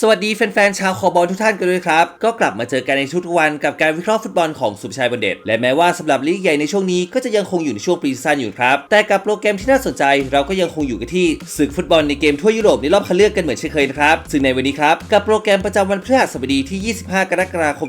สวัสดีแฟนๆชาวคอบอลทุกท่านกันด้วยครับ ก็กลับมาเจอกันในทุกวันกับการวิเคราะห์ฟุตบอลของสุภชัยบันเดชและแม้ว่าสำหรับลีกใหญ่ในช่วงนี้ก็จะยังคงอยู่ในช่วงปรีซีซั่นอยู่ครับ แต่กับโปรแกรมที่น่าสนใจ เราก็ยังคงอยู่กันที่ศึกฟุตบอลในเกมทั่วยุโรปในรอบคัดเลือกกันเหมือนเช่นเคยนะครับ ซึ่งในวันนี้ครับ กับโปรแกรมประจำวันพฤหัสบดีที่ 25 กรกฎาคม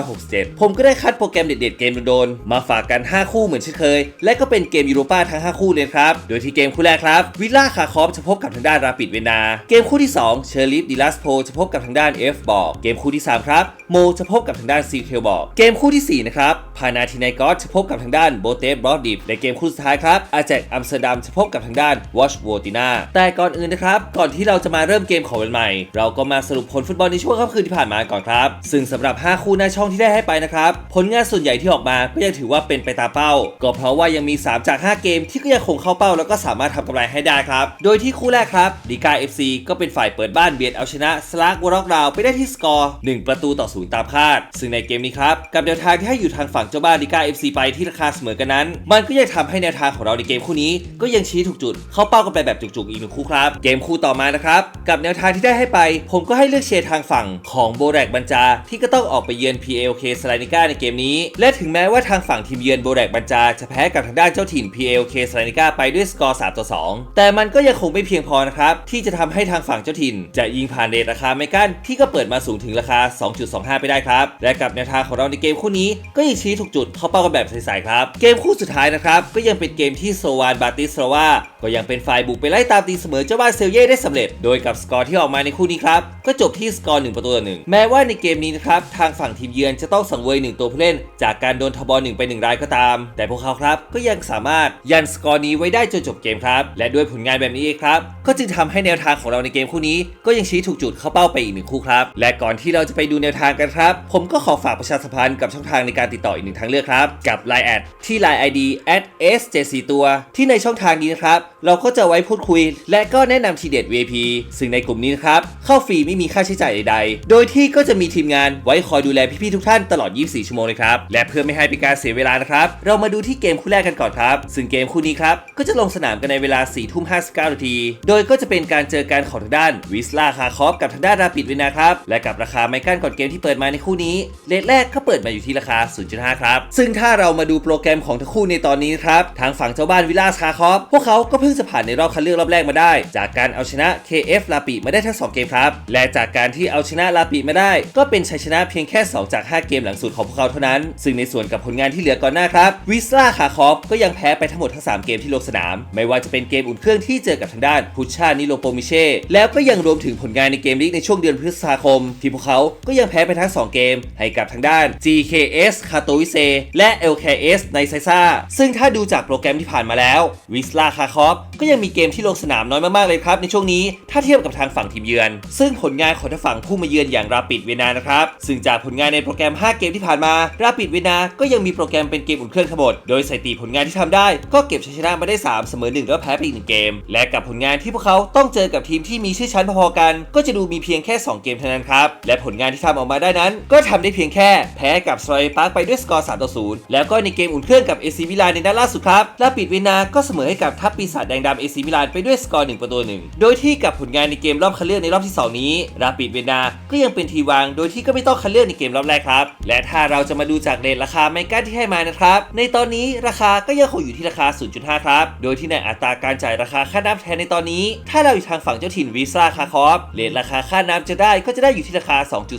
2567 ผมก็ได้คัดโปรแกรมเด็ดๆเกมโดนๆมาฝากกัน 5 คู่เหมือนเช่นเคย และก็เป็นเกมยูโรป้าทั้ง 5 คู่เลยครับโดยที่เกมคู่แรกครับวิลล่าคาคอฟจะพบกับทางด้านราปิดเวนาเกมคู่ที่ 2 เชอร์ลิฟดิลัสโพจะพบกับทางด้านเอฟบอร์เกมคู่ที่ 3 ครับ โมจะพบกับทางด้านซีเคลบอก เกมคู่ทีสี่ 4 นะครับ พานาทินกอสจะพบกับทางด้านโบเตฟบรอดดิฟและเกมคู่สุดท้ายครับ อาแจกอัมสเตอร์ดัมจะพบกับทางด้านวอชโวตินาแต่ก่อนอื่นนะครับ ก่อนที่เราจะมาเริ่มเกมของวันใหม่ เราก็มาสรุปผลฟุตบอลในช่วงค่ำคืนที่ผ่านมาก่อนครับ ซึ่งสำหรับ 5 คู่หน้าช่องที่ได้ให้ไปนะครับ ผลงานส่วนใหญ่ที่ออกมาก็ยังถือว่าเป็นไปตามเป้า ก็เพราะว่ายังมี 3 จาก 5 เกมที่ก็ยังคงเข้าเป้าแล้วก็สามารถทำกำไรให้ได้ครับ โดยที่คู่แรกครับดีกา FC ก็เป็นฝ่ายเปิดบ้านเบียดเอาชนะสลากวอร์ร็อกดาวไปได้ที่สกอร์ 1 ประตูต่อศูนย์ตามคาด ซึ่งในเกมนี้ครับ กับแนวทางที่ให้อยู่ทางฝั่งเจ้าบ้านดีกา FC ไปที่ราคาเสมอกันนั้น มันก็ยังทำให้แนวทางของเราในเกมคู่นี้ ก็ยังชี้ถูกจุด เข้าเป้ากันไปแบบจุกๆอีกหนึ่งคู่ครับ เกมคู่ต่อมานะครับกับแนวทางที่ได้ให้ไป ผมก็ให้เลือกเชียร์ทางฝั่งของโบแรกบัญจา ที่ก็ต้องออกไปเยือน PLK สไลนิก้าในเกมนี้ และถึงแม้ว่าทางฝั่งทีมเยือนโบแรกบัญจาจะแพ้กับทางด้านเจ้าถิ่น PLK สไลนิก้าไปด้วยสกอร์3ต่อ2แต่มันก็ยังคงไม่เพียงพอนะครับที่จะทำให้ทางฝั่งเจ้าถิ่น จะยิงผ่านเรทราคาไม่กั้นที่ก็เปิดมาสูงถึงราคา 2.25 ไปได้ครับ และกับแนวทางของเราในเกมคู่นี้ก็ยังชี้ถูกจุดเข้าเป้ากันแบบใสๆครับ เกมคู่สุดท้ายนะครับก็ยังเป็นเกมที่โซวานบาติสลาวาก็ยังเป็นฝ่ายบุกไปไล่ตามตีเสมอเจ้าบ้านเซลเย่ได้สำเร็จ โดยกับสกอร์ที่ออกมาในคู่นี้ครับก็จบที่สกอร์1ประตูต่อหนึ่งแม้ว่าในเกมนี้นะครับทางฝั่งทีมเยือนจะต้องสังเวยหนึ่งตัวผู้เล่น จากการโดนทบอลหนึ่งไปหนึ่งรายก็ตาม แต่พวกเขาครับก็ยังสามารถยันสกอร์นี้ไว้ได้จนจบเกมครับและด้วยผลงานแบบนี้เองครับก็จึงทำให้แนวทางของเราในเกมคู่นี้ก็ยังชี้ถูกจุดเข้าเป้าไปอีกหนึ่งคู่ครับ และก่อนที่เราจะไปดูแนวทางกันครับ ผมก็ขอฝากประชาสัมพันธ์กับช่องทางในการติดต่ออีกหนึ่งทางเลือกครับ กับ Line แอดที่ Line ID at s 7 4 ตัว ที่ในช่องทางนี้นะครับ เราก็จะไว้พูดคุย และก็แนะนำทีเด็ด VIP ซึ่งในกลุ่มนี้นะครับเข้าฟรีไม่มีค่าใช้จ่ายใดๆ โดยที่ก็จะมีทีมงานไว้คอยดูแลพี่ๆทุกท่านตลอด 24 ชั่วโมงเลยครับและเพื่อไม่ให้เป็นการเสียเวลานะครับเรามาดูที่เกมคู่แรกกันก่อนครับ ซึ่งเกมคู่นี้ครับก็จะลงสนามกันในเวลา4ทุ่ม59นาทีโดยก็จะเป็นการเจอกันของทางด้านวิสลาคาคอฟกับทางด้านราปิดเวนาครับ และกับราคาไมกันก่อนเกมที่เปิดมาในคู่นี้เลทแรกก็เปิดมาอยู่ที่ราคา 0.5 ครับ ซึ่งถ้าเรามาดูโปรแกรมของทั้งคู่ในตอนนี้ครับ ทางฝั่งเจ้าบ้านวิลล่าคาคอฟพวกเขาก็เพิ่งจะผ่านในรอบคัดเลือกรอบแรกมาได้ จากการเอาชนะ KF ลาปิมาได้ทั้ง 2 เกมครับ และจากการที่เอาชนะลาปิมาได้ ก็เป็นชัยชนะเพียงแค่ 2 จาก 5 เกมหลังสุดของพวกเขาเท่านั้น ซึ่งในส่วนกับผลงานที่เหลือก่อนหน้าครับวิสลาคาคอฟก็ยังแพ้ไปทั้งหมดทั้ง3เกมที่ลงสนาม ไม่ว่าจะเป็นเกมอุ่นเครื่องที่เจอกับทางด้านพุชชานิโลโปมิเช่แล้วก็ยังรวมถึงผลงานในเกมลีกในช่วงเดือนพฤษภาคม ที่พวกเขาก็ยังแพ้ไปทั้ง 2 เกม ให้กับทางด้าน GKS คาโตวิเซและ LKS ในไซซ่า ซึ่งถ้าดูจากโปรแกรมที่ผ่านมาแล้ว วิสลาคาคอฟก็ยังมีเกมที่ลงสนามน้อยมากๆเลยครับในช่วงนี้ถ้าเทียบกับทางฝั่งทีมเยือน ซึ่งผลงานของทางฝั่งผู้มาเยือนอย่างราปิดเวนานะครับ ซึ่งจากผลงานในโปรแกรม 5 เกมที่ผ่านมา ราปิดเวนาก็ยังมีโปรแกรมเป็นเกมอุ่นเครื่องทั้งหมด โดยสถิติผลงานที่ทำได้ ก็เก็บชัยชนะมาได้ 3 เสมอ1แล้วแพ้ไปอีกหนึ่งเกม และกับผลงานที่พวกเขาต้องเจอกับทีมที่มีชื่อชั้นพอๆกัน ก็จะดูมีเพียงแค่ 2 เกมเท่านั้นครับ และผลงานที่ทำออกมาได้นั้น ก็ทำได้เพียงแค่แพ้กับสไลปาร์กไปด้วยสกอร์ 3 ต่อ 0 แล้วก็ในเกมอุ่นเครื่องกับเอซิมิลานในนัดล่าสุดครับลาปิดเวนาก็เสมอให้กับทัพปีศาจแดงดำเอซิมิลานไปด้วยสกอร์1ประตูหนึ่งโดยที่กับผลงานในเกมรอบคัดเลือกในรอบที่ 2 นี้ราปิดเวนาก็ยังเป็นทีวาง โดยที่ก็ไม่ต้องคัดเลือกในเกมรอบแรกครับ และถ้าเราจะมาดูจากเรทราคาไม่กั้นที่ให้มานะครับ ในตอนนี้ราคาก็ยังคงอยู่ที่ราคา 0.5 ครับ โดยที่ในอัตราการจ่ายราคาค่าน้ำแทนในตอนนี้ ถ้าเราอยู่ทางฝั่งเจ้าถิ่นวีซ่าคาคอฟเรทราคาค่าน้ำจะได้ก็จะได้อยู่ที่ราคา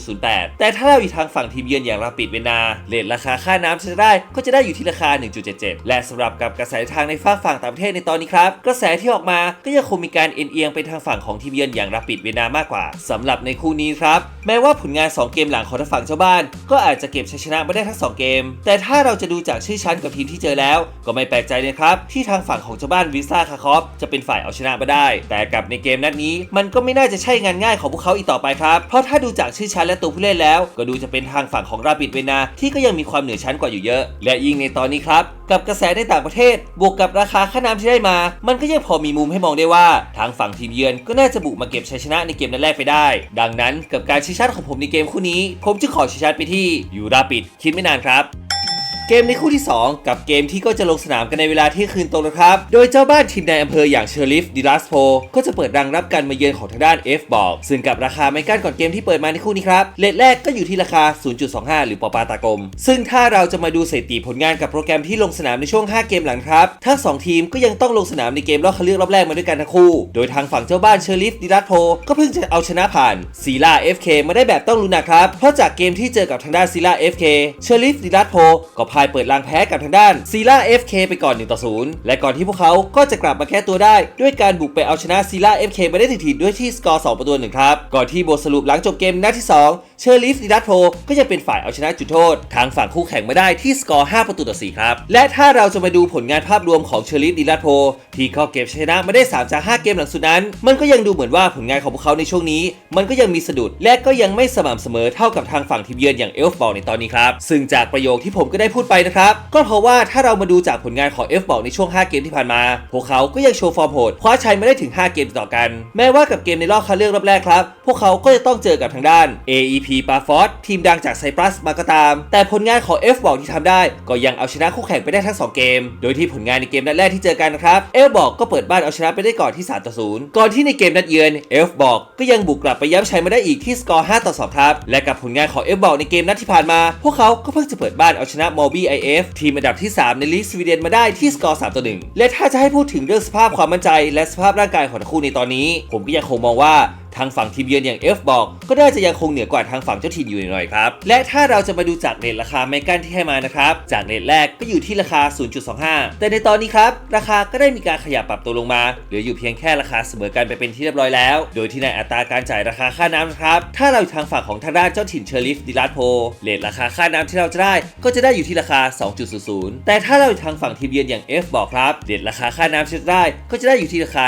2.08 แต่ถ้าเราอยู่ทางฝั่งทีมเยือนอย่างราปิดเวนาเรทราคาค่าน้ำจะได้ก็จะได้อยู่ที่ราคา 1.77 และสำหรับกับกระแสทางในฝั่งฝั่งต่างประเทศในตอนนี้ครับ กระแสที่ออกมาก็ยังคงมีการเอ็นเอียงไปทางฝั่งของทีมเยือนอย่างราปิดเวนามากกว่าสำหรับในคู่นี้ครับแม้ว่าผลงาน 2 เกมหลังของทางฝั่งเจ้าบ้าน ก็อาจจะเก็บชัยชนะมาได้ทั้ง 2 เกม แต่ถ้าเราจะดูจากชื่อชั้นกับทีมที่เจอแล้ว ก็ไม่แปลกใจเลยครับที่ทางฝั่งของเจ้าบ้านวิซ่าคาคอฟจะเป็นฝ่ายเอาชนะมาได้ แต่กับในเกมนัดนี้มันก็ไม่น่าจะใช่งานง่ายของพวกเขาอีกต่อไปครับ เพราะถ้าดูจากชื่อชั้นและตัวผู้เล่นแล้ว ก็ดูจะเป็นทางฝั่งของราปิดเวนาที่ก็ยังมีความเหนือชั้นกว่าอยู่เยอะ และยิ่งในตอนนี้ครับกับกระแสในต่างประเทศ บวกกับราคาค่าน้ำที่ได้มา มันก็ยังพอมีมุมให้มองได้ว่า ทางฝั่งทีมเยือนก็น่าจะบุกมาเก็บชัยชนะในเกมนัดแรกไปได้ ดังนั้นกับการชี้ชัดของผมในเกมคู่นี้ ผมจึงขอชี้ชัดไปที่ยูราปิดคิดไม่นานครับ เกมในคู่ที่ 2 กับเกมที่ก็จะลงสนามกันในเวลาเที่ยงคืนตรงนะครับ โดยเจ้าบ้านทีมในอำเภออย่างเชอริฟดิลัสโพก็จะเปิดรังรับการมาเยือนของทางด้าน F บอกซึ่งกับราคาไม่กั้นก่อนเกมที่เปิดมาในคู่นี้ครับเลทแรกก็อยู่ที่ราคา 0.25 หรือปอปาตากลม ซึ่งถ้าเราจะมาดูสถิติผลงานกับโปรแกรมที่ลงสนามในช่วง 5 เกมหลังครับทั้ง2ทีมก็ยังต้องลงสนามในเกมรอบคัดเลือกรอบแรกมาด้วยกันทั้งคู่ โดยทางฝั่งเจ้าบ้านเชอริฟดิลัสโพก็เพิ่งจะเอาชนะผ่านซีล่า FK มาได้แบบต้องลุ้นนะครับเพราะจากเกมที่เจอกับทางด้านซีล่า FK เชอริฟดิลัสโพก็พายเปิดรางแพ้กับทางด้านซีล่า FK ไปก่อน1ต่อ0และก่อนที่พวกเขาก็จะกลับมาแก้ตัวได้ ด้วยการบุกไปเอาชนะซีล่า FK มาได้ถึงๆด้วยที่สกอร์2ประตูหนึ่งครับ ก่อนที่บทสรุปหลังจบเกมนัดที่ 2 เชอร์ลิฟดิลัสโพก็ยังเป็นฝ่ายเอาชนะจุดโทษ ทางฝั่งคู่แข่งมาได้ที่สกอร์ 5 ประตูต่อ4ครับ และถ้าเราจะมาดูผลงานภาพรวมของเชอร์ลิฟดิลัสโพที่เขาเก็บชนะมาได้3จาก5เกมหลังสุดนั้น มันก็ยังดูเหมือนว่าผลงานของพวกเขาในช่วงนี้ มันก็ยังมีสะดุดและก็ยังไม่สม่ำเสมอเท่ากับทางฝั่งทีมเยือนอย่างเอลฟ์บอลในตอนนี้ครับซึ่งจากประโยคที่ผมก็ได้พูดไปนะครับ ก็เพราะว่าถ้าเรามาดูจากผลงานของเอฟบอลในช่วง 5 เกมที่ผ่านมา พวกเขาก็ยังโชว์ฟอร์มโหดคว้าชัยมาได้ถึง 5 เกมติดต่อกัน แม้ว่ากับเกมในรอบคัดเลือกรอบแรกครับ พวกเขาก็จะต้องเจอกับทางด้าน AEP ปาฟอสทีมดังจากไซปรัสมาก็ตาม แต่ผลงานของ F บอกที่ทำได้ ก็ยังเอาชนะคู่แข่งไปได้ทั้ง 2 เกม โดยที่ผลงานในเกมนัดแรกที่เจอกันนะครับ F บอกก็เปิดบ้านเอาชนะไปได้ก่อนที่3ต่อ0ก่อนที่ในเกมนัดเยือน F บอกก็ยังบุกกลับไปย้ำชัยมาได้อีกที่สกอร์5ต่อ2ครับและกับผลงานของ F บอกในเกมนัดที่ผ่านมา พวกเขาก็เพิ่งจะเปิดบ้านเอาชนะมอ BIF ทีมอันดับที่ 3 ในลีกสวีเดนมาได้ที่สกอร์3ต่อ1และถ้าจะให้พูดถึงเรื่องสภาพความมั่นใจ และสภาพร่างกายของทั้งคู่ในตอนนี้ ผมก็ยังคงมองว่าางฝั่งทีมเยือนอย่าง F บอกก็น่าจะยังคงเหนือกว่าทางฝั่งเจ้าถิ่นอยู่หน่อยครับ และถ้าเราจะมาดูจากเรทราคาไมกันที่ให้มานะครับ จากเรทแรกก็อยู่ที่ราคา 0.25 แต่ในตอนนี้ครับ ราคาก็ได้มีการขยับปรับตัวลงมา เหลืออยู่เพียงแค่ราคาเสมอกันไปเป็นที่เรียบร้อยแล้ว โดยที่ในอัตราการจ่ายราคาค่าน้ำนะครับ ถ้าเราอยู่ทางฝั่งของทางด้านเจ้าถิ่นเชอริฟดิลัสโพเรทราคาค่าน้ำที่เราจะได้ ก็จะได้อยู่ที่ราคา 2.00 แต่ถ้าเราอยู่ทางฝั่งทีมเยือนอย่าง F บอกครับเรทราคาค่าน้ำที่ได้ ก็จะได้อยู่ที่ราคา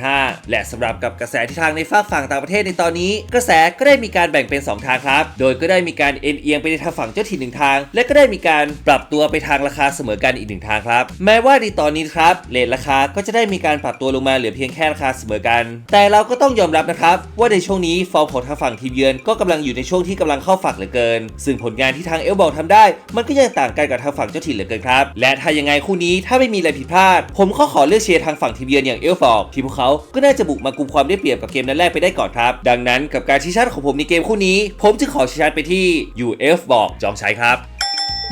1.85 และสำหรับกับกระแสทิศทางในฝั่งฝั่งตางประเทศในตอนนี้ กระแสก็ได้มีการแบ่งเป็น 2 ทางครับ โดยก็ได้มีการเอ็นเอียงไปในทางฝั่งเจ้าถิ่นหนึ่งทาง และก็ได้มีการปรับตัวไปทางราคาเสมอกันอีกหนึ่งทางครับ แม้ว่าในตอนนี้ครับเรทราคาก็จะได้มีการปรับตัวลงมาเหลือเพียงแค่ราคาเสมอกัน แต่เราก็ต้องยอมรับนะครับว่าในช่วงนี้ฟอร์มของทางฝั่งทีมเยือนก็กำลังอยู่ในช่วงที่กำลังเข้าฝักเหลือเกิน ซึ่งผลงานที่ทางเอลบอกทำได้ มันก็ยังต่างกันกับทางฝั่งเจ้าถิ่นเหลือเกินครับ และถ้ายังไงคู่นี้ถ้าไม่มีอะไรผิดพลาด ผมก็ขอเลือกเชียร์ทางฝั่งทีมเยือนอย่างเอลฟอกที่พวกเขาก็น่าจะบุกมากุมความได้เปรียบกับเกมนัดแรกไปได้ก่อนครับ ดังนั้นกับการชี้ชัดของผมในเกมคู่นี้ ผมจึงขอชี้ชัดไปที่ UF บอกจองใช้ครับ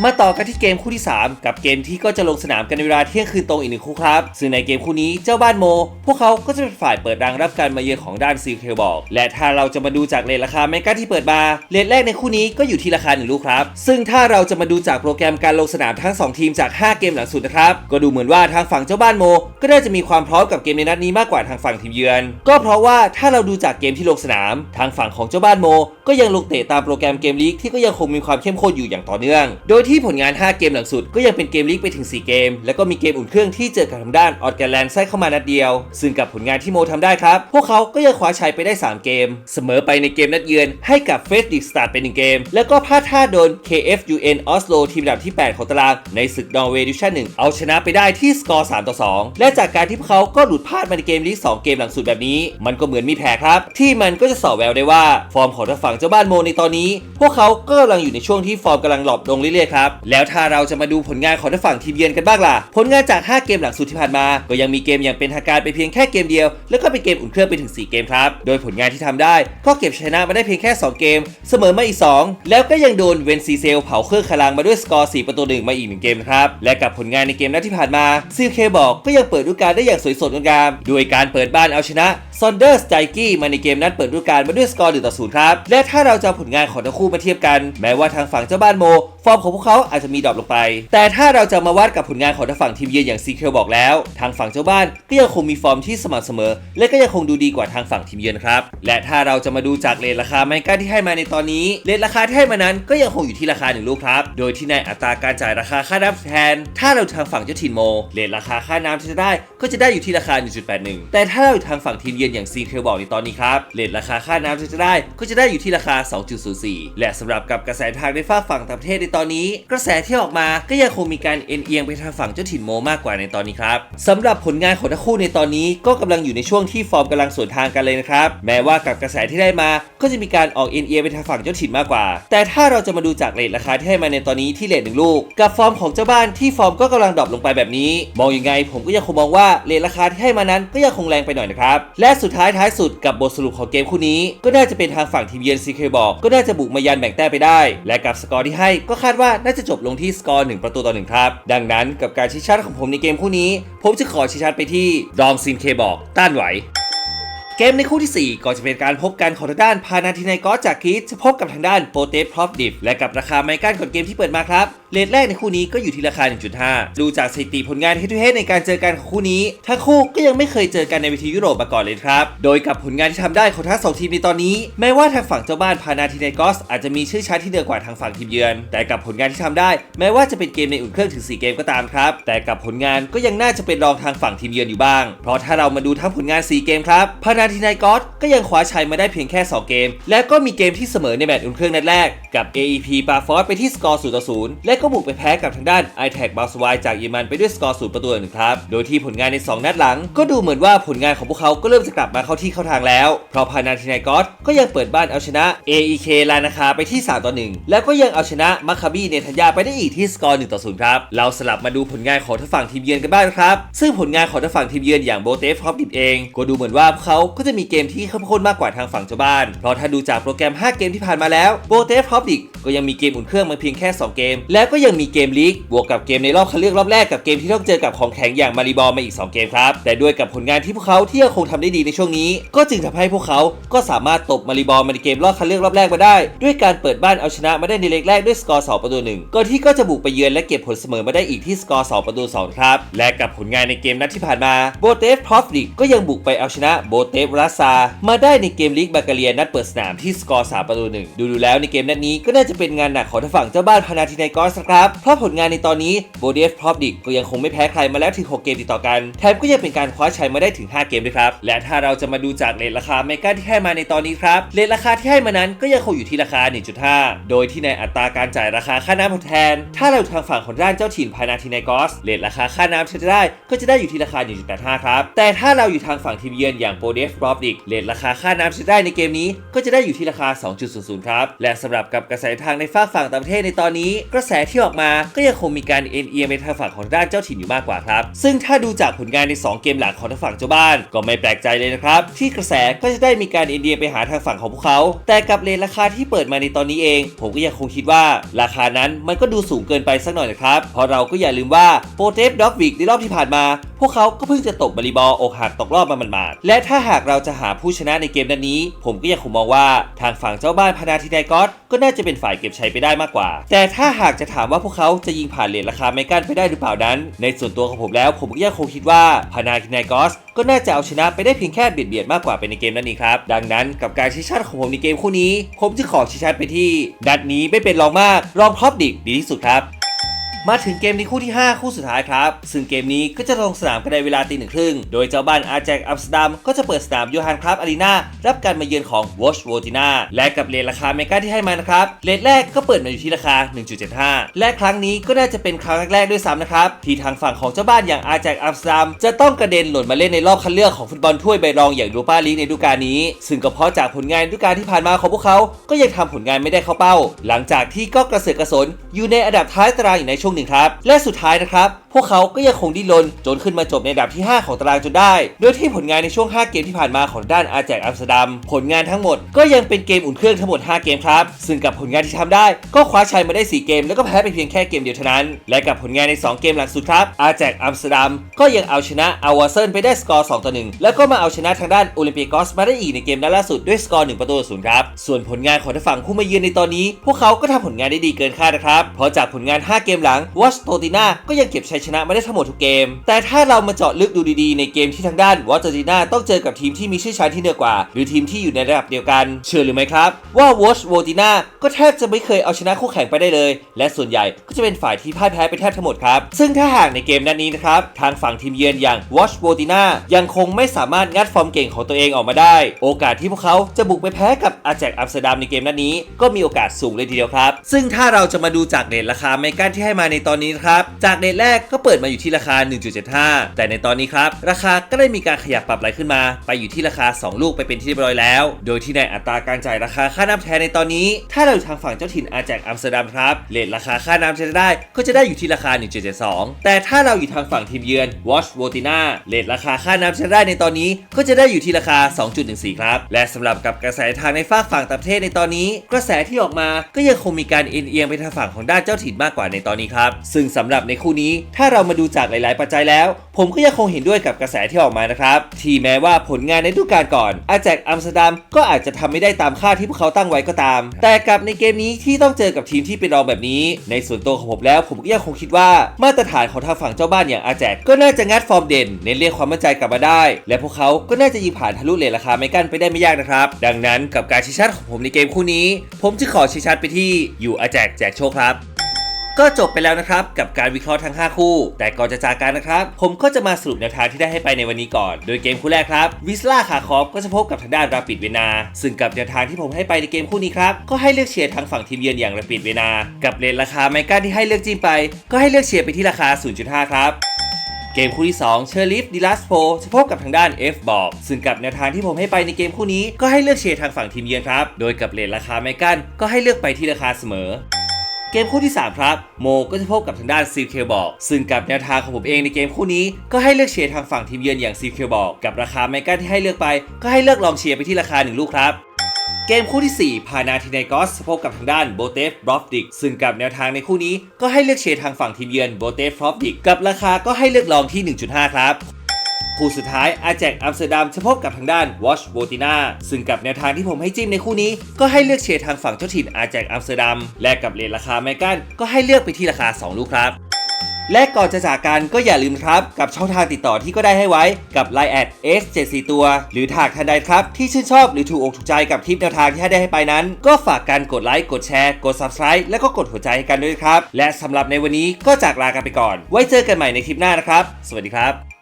มาต่อกันที่เกมคู่ที่ 3 กับเกมที่ก็จะลงสนามกันในเวลาเที่ยงคืนตรงอีกหนึ่งคู่ครับ ซึ่งในเกมคู่นี้เจ้าบ้านโม พวกเขาก็จะเป็นฝ่ายเปิดรังรับการมาเยือนของด้านซีเคบอก และถ้าเราจะมาดูจากเลทราคาแมกกาที่เปิดมาเลทแรกในคู่นี้ก็อยู่ที่ราคา1ลูกครับ ซึ่งถ้าเราจะมาดูจากโปรแกรมการลงสนามทั้ง 2 ทีมจาก 5 เกมหลังสุดนะครับ ก็ดูเหมือนว่าทางฝั่งเจ้าบ้านโม ก็น่าจะมีความพร้อมกับเกมในนัดนี้มากกว่าทางฝั่งทีมเยือน ก็เพราะว่าถ้าเราดูจากเกมที่ลงสนาม ทางฝั่งของเจ้าบ้านโม ก็ยังลงเตะตามโปรแกรมเกมลีกที่ก็ยังคงมีความเข้มข้นอยู่อย่างต่อเนื่อง โดยที่ผลงาน 5 เกมหลังสุดก็ยังเป็นเกมลีกไปถึง 4 เกม แล้วก็มีเกมอุ่นเครื่องที่เจอกับทางด้านออดแกแลนด์แทรกเข้ามานัดเดียว ซึ่งกับผลงานที่โมทำได้ครับ พวกเขาก็ยังคว้าชัยไปได้ 3 เกม เสมอไปในเกมนัดเยือนให้กับเฟสดิกสตาร์เป็น1เกม แล้วก็พลาดท่าโดน KFUN ออสโลทีมอันดับที่ 8 ของตารางในศึกนอร์เวย์ดิวิชั่น1เอาชนะไปได้ที่สกอร์3ต่อ2และจากการที่พวกเขาก็หลุดพลาดมาในเกมลีก2เกมหลังสุดแบบนี้ มันก็เหมือนมีแผลครับ ที่มันก็จะสอแววได้ว่าฟอร์มของทางฝั่งเจ้าบ้านโมในตอนนี้ พวกเขาก็กำลังอยู่ในช่วงที่ฟอร์มกำลังหลบลงเรื่อยๆครับ แล้วถ้าเราจะมาดูผลงานของทางฝั่งทีมเยือนกันบ้างล่ะ ผลงานจาก 5 เกมหลังสุดที่ผ่านมา ก็ยังมีเกมอย่างเป็นทางการไปเพียงแค่เกมเดียว แล้วก็เป็นเกมอุ่นเครื่องไปถึง 4 เกมครับ โดยผลงานที่ทำได้ก็เก็บชนะมาได้เพียงแค่ 2 เกม เสมอมาอีก 2 แล้วก็ยังโดนเวนซีเซลเผาเครื่องคลังมาด้วยสกอร์ 4 ประตูหนึ่งมาอีก 1 เกมครับ และกับผลงานในเกมนัดที่ผ่านมาซิลเคบอกก็ยังเปิดฤดูกาลได้อย่างสวยสดงดงามด้วยการเปิดบ้านเอาชนะซอนเดอร์สไจกี้มาในเกมนัดเปิดฤดูกาลมาด้วยสกอร์1ต่อ0ครับและถ้าเราจะผลงานของทั้งคู่มาเทียบกัน แม้ว่าทางฝั่งเจ้าบ้านโม ฟอร์มของพวกเขาอาจจะมีดรอปลงไป แต่ถ้าเราจะมาวัดกับผลงานของทางฝั่งทีมเยือนอย่างซีเคลบอกแล้ว ทางฝั่งเจ้าบ้านก็ยังคงมีฟอร์มที่สม่ำเสมอ และก็ยังคงดูดีกว่าทางฝั่งทีมเยือนครับ และถ้าเราจะมาดูจากเลทราคาไมก้าที่ให้มาในตอนนี้เลทราคาที่ให้มานั้นก็ยังคงอยู่ที่ราคาหนึ่งลูกครับ โดยที่ในอัตราการจ่ายราคาค่าน้ำแทน ถ้าเราทางฝั่งเจ้าถิ่นโมเลทราคาค่าน้ำที่จะได้ก็จะได้อยู่ที่ราคา 1.81 แต่ถ้าเราทางฝั่งทีมเยือนยือนอย่างซีเคลบอกในตอนนี้ครับเลทราคาค่าน้ำที่จะได้ก็จะได้อยู่ที่ราคา 2.04 และสำหรับกับกระแสทางในฝากฝั่งต่างประเทศในตอนนี้ กระแสที่ออกมาก็ยังคงมีการเอ็นเอียงไปทางฝั่งเจ้าถิ่นโมมากกว่าในตอนนี้ครับสำหรับผลงานของทั้งคู่ในตอนนี้ก็กำลังอยู่ในช่วงที่ฟอร์มกำลังสวนทางกันเลยนะครับแม้ว่ากับกระแสที่ได้มาก็จะมีการออกเอ็นเอียงไปทางฝั่งเจ้าถิ่นมากกว่า แต่ถ้าเราจะมาดูจากเลทราคาที่ให้มาในตอนนี้ที่เลทหนึ่งลูก กับฟอร์มของเจ้าบ้านที่ฟอร์มก็กำลังดรอปลงไปแบบนี้ มองอยังไง ผมก็ยังคงมองว่าเลทราคาที่ให้มานั้นก็ยังคงแรงไปหน่อยนะครับและสุดท้ายท้ายสุดกับบทสรุปของเกมคู่นี้ ก็น่าจะเป็นทางฝั่งทีมเยือนซีเคบอกก็น่าจะบุกมายันแบ่งแต้มไปได้ และกับสกอร์ที่ให้ก็คาดว่าน่าจะจบลงที่สกอร์1ประตูต่อหนึ่งครับ ดังนั้นกับการชี้ชัดของผมในเกมคู่นี้ ผมจะขอชี้ชัดไปที่ดอมซินเคบอกต้านไหวเกมในคู่ที่ 4 ก็จะเป็นการพบกันของทางด้านพานาทินายกอจากคิดจะพบกับทางด้านโปเตสพรอฟดิฟและกับราคาไมกันก่อนเกมที่เปิดมาครับเลทแรกในคู่นี้ก็อยู่ที่ราคา 1.5 ดูจากสถิติผลงานเฮดทูเฮดในการเจอกันของคู่นี้ ทั้งคู่ก็ยังไม่เคยเจอกันในเวทียุโรปมาก่อนเลยครับ โดยกับผลงานที่ทำได้ของทั้งสองทีมในตอนนี้ แม้ว่าทางฝั่งเจ้าบ้านพานาทินกอสอาจจะมีชื่อชั้นที่เหนือกว่าทางฝั่งทีมเยือน แต่กับผลงานที่ทำได้ แม้ว่าจะเป็นเกมในอุ่นเครื่องถึง 4 เกมก็ตามครับ แต่กับผลงานก็ยังน่าจะเป็นรองทางฝั่งทีมเยือนอยู่บ้าง เพราะถ้าเรามาดูทั้งผลงาน 4 เกมครับ พานาทินกอสก็ยังคว้าชัยมาได้เพียงแค่ 2 เกม และก็มีเกมที่เสมอในแมตช์อุ่นเครื่องนัดแรกกับ AEP ปาฟอสไปที่สกอร์0ต่อ0และก็บุกไปแพ้กับทางด้าน i t a c บาสวายจากเยอรมันไปด้วยสกอร์0ประตูหนึ่งครับ โดยที่ผลงานใน 2 นัดหลัง ก็ดูเหมือนว่าผลงานของพวกเขาก็เริ่มจะกลับมาเข้าที่เข้าทางแล้ว เพราะพานาทินายกอสก็ยังเปิดบ้านเอาชนะ AEK ลานาคาไปที่ 3 ต่อ 1 แล้วก็ยังเอาชนะมัคคาบีเนทัญญาไปได้อีกที่สกอร์1ต่อ0ครับเราสลับมาดูผลงานของทางฝั่งทีมเยือนกันบ้างครับซึ่งผลงานของทางฝั่งทีมเยือนอย่างโบเตฟท็อปดิบเองก็ดูเหมือนว่าพวกเขาก็จะมีเกมที่เข้มข้นมากกว่าทางฝั่งเจ้าบ้าน เพราะถ้าดูจากโปรแกรม 5 เกมที่ผ่านมาแล้วโบเตฟท็อปดิกก็ยังมีเกมอุ่นเครื่องมาเพียงแค่ 2 เกม แล้วก็ยังมีเกมลีกบวกกับเกมในรอบคัดเลือกรอบแรกกับเกมที่ต้องเจอกับของแข็งอย่างมาริบอลมาอีก 2 เกมครับ แต่ด้วยกับผลงานที่พวกเขาที่ยังคงทำได้ดีในช่วงนี้ ก็จึงทำให้พวกเขาก็สามารถตบมาริบอลมาในเกมรอบคัดเลือกรอบแรกมาได้ ด้วยการเปิดบ้านเอาชนะมาได้ในเล็กแรกด้วยสกอร์2ประตูหนึ่งก่อนที่ก็จะบุกไปเยือนและเก็บผลเสมอมาได้อีกที่สกอร์2ประตู2ครับและกับผลงานในเกมนัดที่ผ่านมาโบเตฟพรอฟดิกก็ยังบุกไปเอาชนะโบเตฟรัสซามาได้ในเกมลีกบาการเลียนัดเปิดสนามที่สกอร์3ประตูหนึ่งดูดูแล้วในเกมนัดนี้ก็น่าจะเป็นงานหนักของทางฝั่งเจ้าบ้านพานาทินายกอสครับเพราะผลงานในตอนนี้โบเดฟพรอฟดิกก็ยังคงไม่แพ้ใครมาแล้วถึง 6 เกมติดต่อกัน แถมก็ยังเป็นการคว้าชัยมาได้ถึง 5 เกมด้วยครับ และถ้าเราจะมาดูจากเลทราคาเมกาที่ให้มาในตอนนี้ครับเลทราคาที่ให้มานั้นก็ยังคงอยู่ที่ราคา 1.5 โดยที่ในอัตราการจ่ายราคาค่าน้ำทดแทน ถ้าเราทางฝั่งของด้านเจ้าถิ่นพานาทินกอสเลทราคาค่าน้ำที่จะได้ก็จะได้อยู่ที่ราคา 1.85 ครับ แต่ถ้าเราอยู่ทางฝั่งทีมเยือนอย่างโบเดฟพรอฟดิกเลทราคาค่าน้ำที่จะได้ในเกมนี้ก็จะได้อยู่ที่ราคา 2.00 ครับและสำหรับกับกระแสทางในฝากฝั่งต่างประเทศในตอนนี้กระแสที่ออกมาก็ยังคงมีการเอ็นเอียงไปทางฝั่งของด้านเจ้าถิ่นอยู่มากกว่าครับ ซึ่งถ้าดูจากผลงานใน 2 เกมหลักของทางฝั่งเจ้าบ้าน ก็ไม่แปลกใจเลยนะครับ ที่กระแสก็จะได้มีการเอ็นเอียงไปหาทางฝั่งของพวกเขา แต่กับเลนราคาที่เปิดมาในตอนนี้เอง ผมก็ยังคงคิดว่าราคานั้นมันก็ดูสูงเกินไปสักหน่อยนะครับเพราะเราก็อย่าลืมว่าโปรเทปด็อกวิกในรอบที่ผ่านมา พวกเขาก็เพิ่งจะตกบาลีบอลอกหักตกรอบมาหมาดๆและถ้าหากเราจะหาผู้ชนะในเกมนั้นนี้ ผมก็ยังคงมองว่าทางฝั่งเจ้าบ้านพานาทินายกอสก็น่าจะเป็นฝ่ายเก็บชัยไปได้มากกว่า แต่ถ้าหากจะถามว่าพวกเขาจะยิงผ่านเลทราคาไม่กั้นไปได้หรือเปล่านั้น ในส่วนตัวของผมแล้วผมก็ยังคงคิดว่าพานาคินายกอสก็น่าจะเอาชนะไปได้เพียงแค่เบียดเบียดมากกว่าไปในเกมนั้นเองครับ ดังนั้นกับการชี้ชัดของผมในเกมคู่นี้ ผมจะขอชี้ชัดไปที่ ดัดนี้ไม่เป็นรองมากรองครอบดิกดีที่สุดครับ มาถึงเกมในคู่ที่ 5 คู่สุดท้ายครับ ซึ่งเกมนี้ก็จะลงสนามกันในเวลาตีหนึ่งครึ่ง โดยเจ้าบ้านอาแจกอัมสเตอร์ดัมก็จะเปิดสนามโยฮันครับอารีนารับการมาเยือนของวอชโวตินาและกับเลทราคาเมกาที่ให้มานะครับเลทแรกก็เปิดมาอยู่ที่ราคา 1.75 และครั้งนี้ก็น่าจะเป็นครั้งแรกๆด้วยซ้ำนะครับที่ทางฝั่งของเจ้าบ้านอย่างอาแจกอัมสเตอร์ดัมจะต้องกระเด็นหล่นมาเล่นในรอบคัดเลือกของฟุตบอลถ้วยใบรองอย่างยูปาลีกในฤดูกาลนี้ ซึ่งก็เพราะจากผลงานฤดูกาลที่ผ่านมาของพวกเขา ก็ยังทำผลงานไม่ได้เข้าเป้า หลังจากที่ก็กระเสือกกระสนอยู่ในอันดับท้ายตารางอยู่ในช่วงหนึ่งครับ และสุดท้ายนะครับ วกเขาก็ยังคงดิ้นรนจนขึ้นมาจบในอันดับที่ 5 ของตารางจนได้ โดยที่ผลงานในช่วง 5 เกมที่ผ่านมาของด้านอาแจกอัมสเตอร์ดัม ผลงานทั้งหมดก็ยังเป็นเกมอุ่นเครื่องทั้งหมด 5 เกมครับ ซึ่งกับผลงานที่ทำได้ก็คว้าชัยมาได้ 4 เกม แล้วก็แพ้ไปเพียงแค่เกมเดียวเท่านั้น และกับผลงานใน 2 เกมหลังสุดครับอาแจกอัมสเตอร์ดัมก็ยังเอาชนะอาวาเซนไปได้สกอร์2ต่อ1แล้วก็มาเอาชนะทางด้านโอลิมปิกอสมาได้อีกในเกมนัดล่าสุดด้วยสกอร์1ประตูต่อศูนย์ครับส่วนผลงานของทางฝั่งผู้มาเยือนในตอนนี้ พวกเขาก็ทำผลงานได้ดีเกินคาดนะครับเพราะจากผลงาน 5 เกมหลังวอชโตติน่าก็ยังเก็บชัยชนะไม่ได้ทั้งหมดทุกเกม แต่ถ้าเรามาเจาะลึกดูดีๆในเกมที่ทางด้านวอตเจอร์จีน่าต้องเจอกับทีมที่มีชื่อชั้นที่เหนือกว่า หรือทีมที่อยู่ในระดับเดียวกัน เชื่อหรือไม่ครับ ว่าวอชโวติน่าก็แทบจะไม่เคยเอาชนะคู่แข่งไปได้เลย และส่วนใหญ่ก็จะเป็นฝ่ายที่พ่ายแพ้ไปแทบทั้งหมดครับ ซึ่งถ้าหากในเกมนัดนี้นะครับทางฝั่งทีมเยือนอย่างวอชโวติน่ายังคงไม่สามารถงัดฟอร์มเก่งของตัวเองออกมาได้ โอกาสที่พวกเขาจะบุกไปแพ้กับอาแจกอัมสเตอร์ดัมในเกมนัดนี้ ก็มีโอกาสสูงเลยทีเดียวครับ ซึ่งถ้าเราจะมาดูจากเรทราคาเมกันที่ให้มาในตอนนี้นะครับจากเรทแรกก็ก็เปิดมาอยู่ที่ราคา 1.75 แต่ในตอนนี้ครับ ราคาก็ได้มีการขยับปรับไหลขึ้นมา ไปอยู่ที่ราคา 2 ลูกไปเป็นที่เรียบร้อยแล้ว โดยที่ในอัตราการจ่ายราคาค่าน้ำแทนในตอนนี้ ถ้าเราอยู่ทางฝั่งเจ้าถิ่นอาแจกอัมสเตอร์ดัมครับเรทราคาค่าน้ำจะได้ก็จะได้อยู่ที่ราคา 1.72 แต่ถ้าเราอยู่ทางฝั่งทีมเยือนวอชโวติน่าเรทราคาค่าน้ำจะได้ในตอนนี้ก็จะได้อยู่ที่ราคา 2.14 ครับ และสำหรับกับกระแสทางในฝากฝั่งต่างประเทศในตอนนี้ กระแสที่ออกมาก็ยังคงมีการเอียงไปทางฝั่งของด้านเจ้าถิ่นมากกว่าในตอนนี้ครับซึ่งสำหรับในคู่นี้ถ้าเรามาดูจากหลาย ๆ ปัจจัยแล้ว ผมก็ยังคงเห็นด้วยกับกระแสที่ออกมานะครับที่แม้ว่าผลงานในฤดูกาลก่อน อาแจกอัมสเตอร์ดัมก็อาจจะทำไม่ได้ตามคาดที่พวกเขาตั้งไว้ก็ตาม แต่กับในเกมนี้ที่ต้องเจอกับทีมที่เป็นรองแบบนี้ ในส่วนตัวของผมแล้ว ผมก็ยังคงคิดว่ามาตรฐานของทางฝั่งเจ้าบ้านอย่างอาแจกก็น่าจะงัดฟอร์มเด่นในเรียกความมั่นใจกลับมาได้ และพวกเขาก็น่าจะยิงผ่านทะลุเลทราคาไม่กั้นไปได้ไม่ยากนะครับ ดังนั้นกับการชี้ชัดของผมในเกมคู่นี้ ผมจะขอชี้ชัดไปที่อยู่อาแจกแจกโชคครับ ก็จบไปแล้วนะครับ กับการวิเคราะห์ทั้ง 5 คู่ แต่ก่อนจะจากกันนะครับ ผมก็จะมาสรุปแนวทางที่ได้ให้ไปในวันนี้ก่อน โดยเกมคู่แรกครับวิสลาคาคอฟก็จะพบกับทางด้านราปิดเวนา ซึ่งกับแนวทางที่ผมให้ไปในเกมคู่นี้ครับก็ให้เลือกเชียร์ทางฝั่งทีมเยือนอย่างราปิดเวนา กับเลนราคาไมก้าที่ให้เลือกจิ้มไป ก็ให้เลือกเชียร์ไปที่ราคา 0.5 ครับเกมคู่ที่ 2 เชอร์ลิฟดิลัสโฟจะพบกับทางด้าน F บอกซึ่งกับแนวทางที่ผมให้ไปในเกมคู่นี้ก็ให้เลือกเชียร์ทางฝั่งทีมเยือนครับ โดยกับเลทราคาไมกันก็ให้เลือกไปที่ราคาเสมอ กมคู่ที่ 3 ครับ โมก็จะพบกับทางด้านซีเคบอก ซึ่งกับแนวทางของผมเองในเกมคู่นี้ ก็ให้เลือกเชียร์ทางฝั่งทีมเยือนอย่างซีเคบอกกับราคาไม่กั้นที่ให้เลือกไป ก็ให้เลือกลองเชียร์ไปที่ราคา 1 ลูกครับเกมคู่ที่ 4 พานาทินกอสพบกับทางด้านโบเตฟบรอฟดิกซึ่งกับแนวทางในคู่นี้ก็ให้เลือกเชียร์ทางฝั่งทีมเยือนโบเตฟบรอฟดิกกับราคาก็ให้เลือกลองที่ 1.5 ครับ คู่สุดท้ายอาแจกอัมสเตอร์ดัมจะพบกับทางด้านวอชโบติน่าซึ่งกับแนวทางที่ผมให้จิ้มในคู่นี้ ก็ให้เลือกเชียร์ทางฝั่งเจ้าถิ่นอาแจกอัมสเตอร์ดัมและกับเลทราคาแมกันก็ให้เลือกไปที่ราคา 2 ลูกครับและก่อนจะจากกันก็อย่าลืมครับ กับช่องทางติดต่อที่ก็ได้ให้ไว้กับ Line แอด S74 ตัว หรือถากทันใดครับ ที่ชื่นชอบหรือถูกอกถูกใจกับคลิปแนวทางที่ให้ได้ให้ไปนั้น ก็ฝากกันกดไลค์ กดแชร์ กด Subscribe และก็กดหัวใจให้กันด้วยครับ และสำหรับในวันนี้ก็จากลากันไปก่อน ไว้เจอกันใหม่ในคลิปหน้านะครับ สวัสดีครับ